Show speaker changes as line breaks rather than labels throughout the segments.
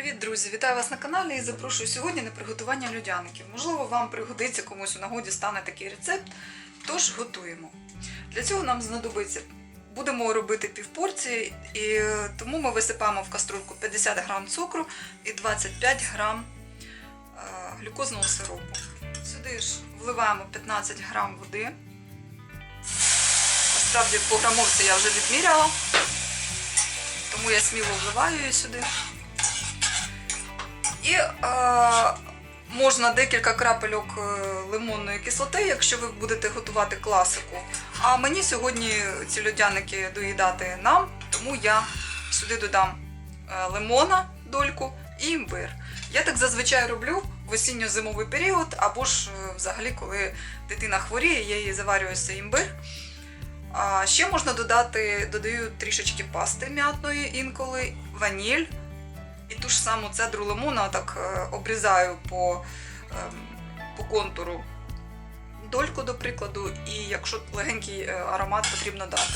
Привіт, друзі! Вітаю вас на каналі і запрошую сьогодні на приготування людяників. Можливо, вам пригодиться комусь у нагоді стане такий рецепт. Тож готуємо. Для цього нам знадобиться. Будемо робити півпорції, і е, тому ми висипаємо в каструльку 50 грам цукру і 25 грам е, глюкозного сиропу. Сюди ж вливаємо 15 грам води. Насправді по грамовці я вже відміряла, тому я сміло вливаю її сюди. І е, можна декілька крапельок е, лимонної кислоти, якщо ви будете готувати класику. А мені сьогодні ці льодяники доїдати нам, тому я сюди додам е, лимона, дольку і імбир. Я так зазвичай роблю в осінньо-зимовий період, або ж взагалі, коли дитина хворіє, я їй заварюю цей імбир. А ще можна додати, додаю трішечки пасти м'ятної інколи, ваніль. І ту ж саму цедру лимона так е, обрізаю по, ем, по контуру дольку, до прикладу, і якщо легенький е, аромат потрібно дати.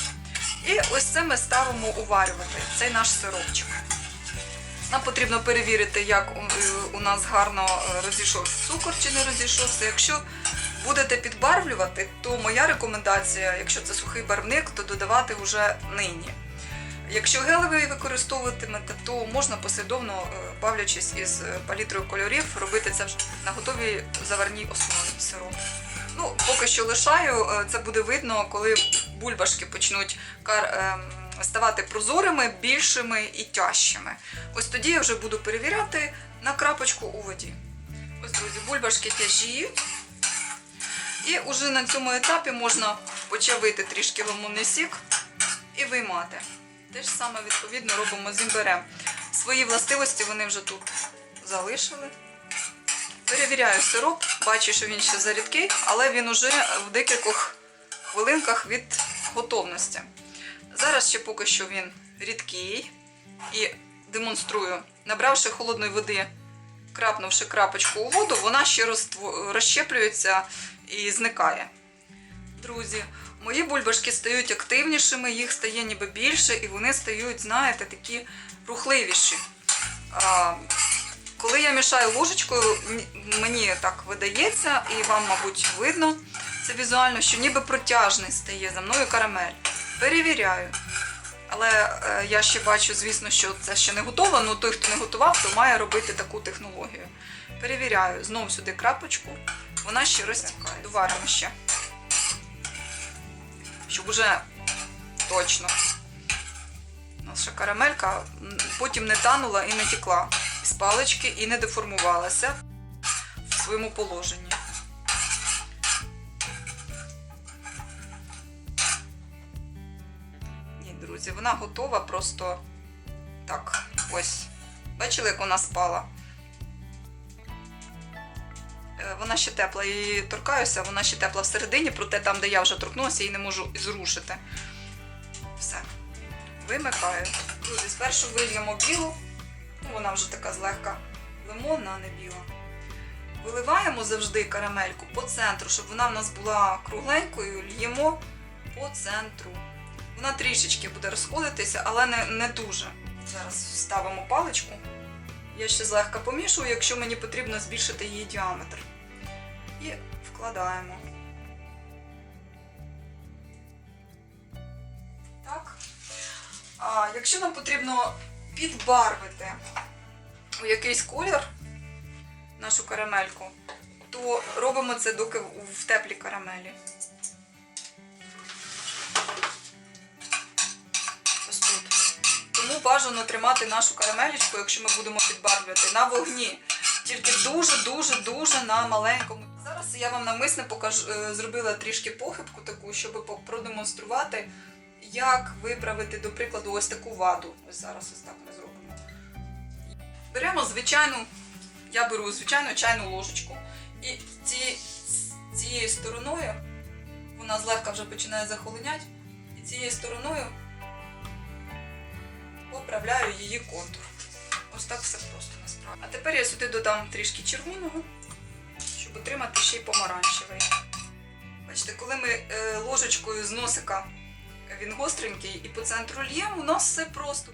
І ось це ми ставимо уварювати, цей наш сиропчик. Нам потрібно перевірити, як у, е, нас гарно розійшовся цукор чи не розійшовся. Якщо будете підбарвлювати, то моя рекомендація, якщо це сухий барвник, то додавати вже нині. Якщо гелевий використовуватимете, то можна послідовно, е, бавлячись із е, палітрою кольорів, робити це на готовій заварній основі сироп. Ну, поки що лишаю, е, це буде видно, коли бульбашки почнуть кар- ем, ставати прозорими, більшими і тяжчими. Ось тоді я вже буду перевіряти на крапочку у воді. Ось, друзі, бульбашки тяжіють. І вже на цьому етапі можна почавити трішки лимонний сік і виймати. Те ж саме відповідно робимо з імбирем. Свої властивості вони вже тут залишили. Перевіряю сироп, бачу, що він ще зарідкий, але він уже в декількох хвилинках від готовності. Зараз ще поки що він рідкий і демонструю, набравши холодної води, крапнувши крапочку у воду, вона ще розщеплюється і зникає. Друзі, мої бульбашки стають активнішими, їх стає ніби більше, і вони стають, знаєте, такі рухливіші. А, коли я мішаю ложечкою, мені так видається, і вам, мабуть, видно це візуально, що ніби протяжний стає за мною карамель. Перевіряю. Але е, я ще бачу, звісно, що це ще не готово, але той, хто не готував, то має робити таку технологію. Перевіряю, знову сюди крапочку, вона ще розтікає. Доваримо ще. Щоб уже точно наша карамелька потім не танула і не текла з палички і не деформувалася в своєму положенні. Ні, друзі, вона готова просто так. Ось. Бачили, як вона спала? Е, Вона ще тепла, її торкаюся, вона ще тепла всередині, проте там, де я вже торкнулася, її не можу зрушити. Все. Вимикаю. Друзі, спершу вильємо білу, ну вона вже така злегка лимонна, а не біла. Виливаємо завжди карамельку по центру, щоб вона в нас була кругленькою, льємо по центру. Вона трішечки буде розходитися, але не, не дуже. Зараз ставимо паличку. Я ще злегка помішую, якщо мені потрібно збільшити її діаметр. І вкладаємо. Так. А якщо нам потрібно підбарвити у якийсь колір нашу карамельку, то робимо це доки в теплій карамелі. Тому бажано тримати нашу карамелечку, якщо ми будемо підбарвлювати на вогні. Тільки дуже-дуже дуже на маленькому. Зараз я вам навмисне покажу, е, зробила трішки похибку таку, щоб продемонструвати, як виправити, до прикладу, ось таку ваду. Ось зараз ось так ми зробимо. Беремо звичайну, я беру звичайну чайну ложечку, і ці, цією стороною вона злегка вже починає захолоняти, і цією стороною поправляю її контур. Ось так все просто насправді. А тепер я сюди додам трішки червоного, щоб отримати ще й помаранчевий. Бачите, коли ми е, ложечкою з носика він гостренький і по центру л'ємо, у нас все просто.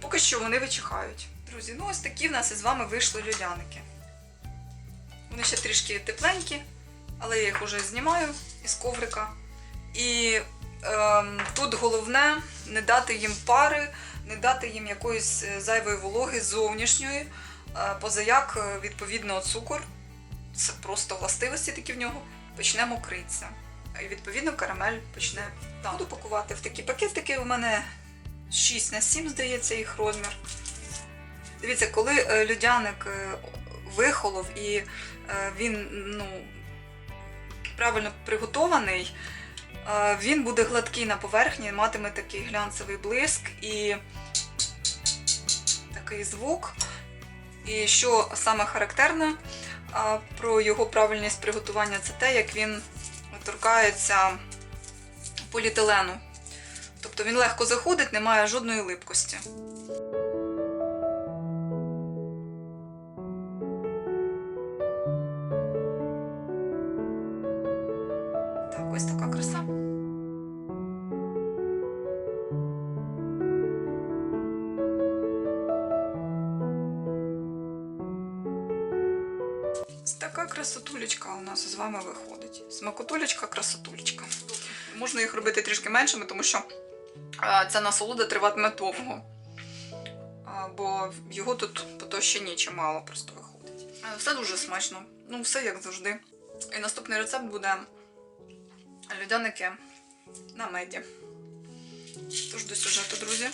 Поки що вони вичихають. Друзі, ну ось такі в нас із вами вийшли льодяники. Вони ще трішки тепленькі, але я їх вже знімаю із коврика. І ем, тут головне не дати їм пари, не дати їм якоїсь е, зайвої вологи зовнішньої, е, позаяк, е, відповідно, цукор, це просто властивості такі в нього, почне мокритися. І відповідно карамель почне там. Буду пакувати в такі пакетики. У мене 6 на 7, здається, їх розмір. Дивіться, коли людяник вихолов і він ну, правильно приготований, він буде гладкий на поверхні, матиме такий глянцевий блиск і такий звук. І що саме характерне про його правильність приготування, це те, як він торкається поліетилену. Тобто він легко заходить, немає жодної липкості. Така красотулечка у нас з вами виходить. Смакотулечка, красотулечка. Можна їх робити трішки меншими, тому що ця насолода триватиме довго. Бо його тут по товщині чимало просто виходить. Все дуже смачно. Ну, все як завжди. І наступний рецепт буде льодяники на меді. Тож до сюжету, друзі.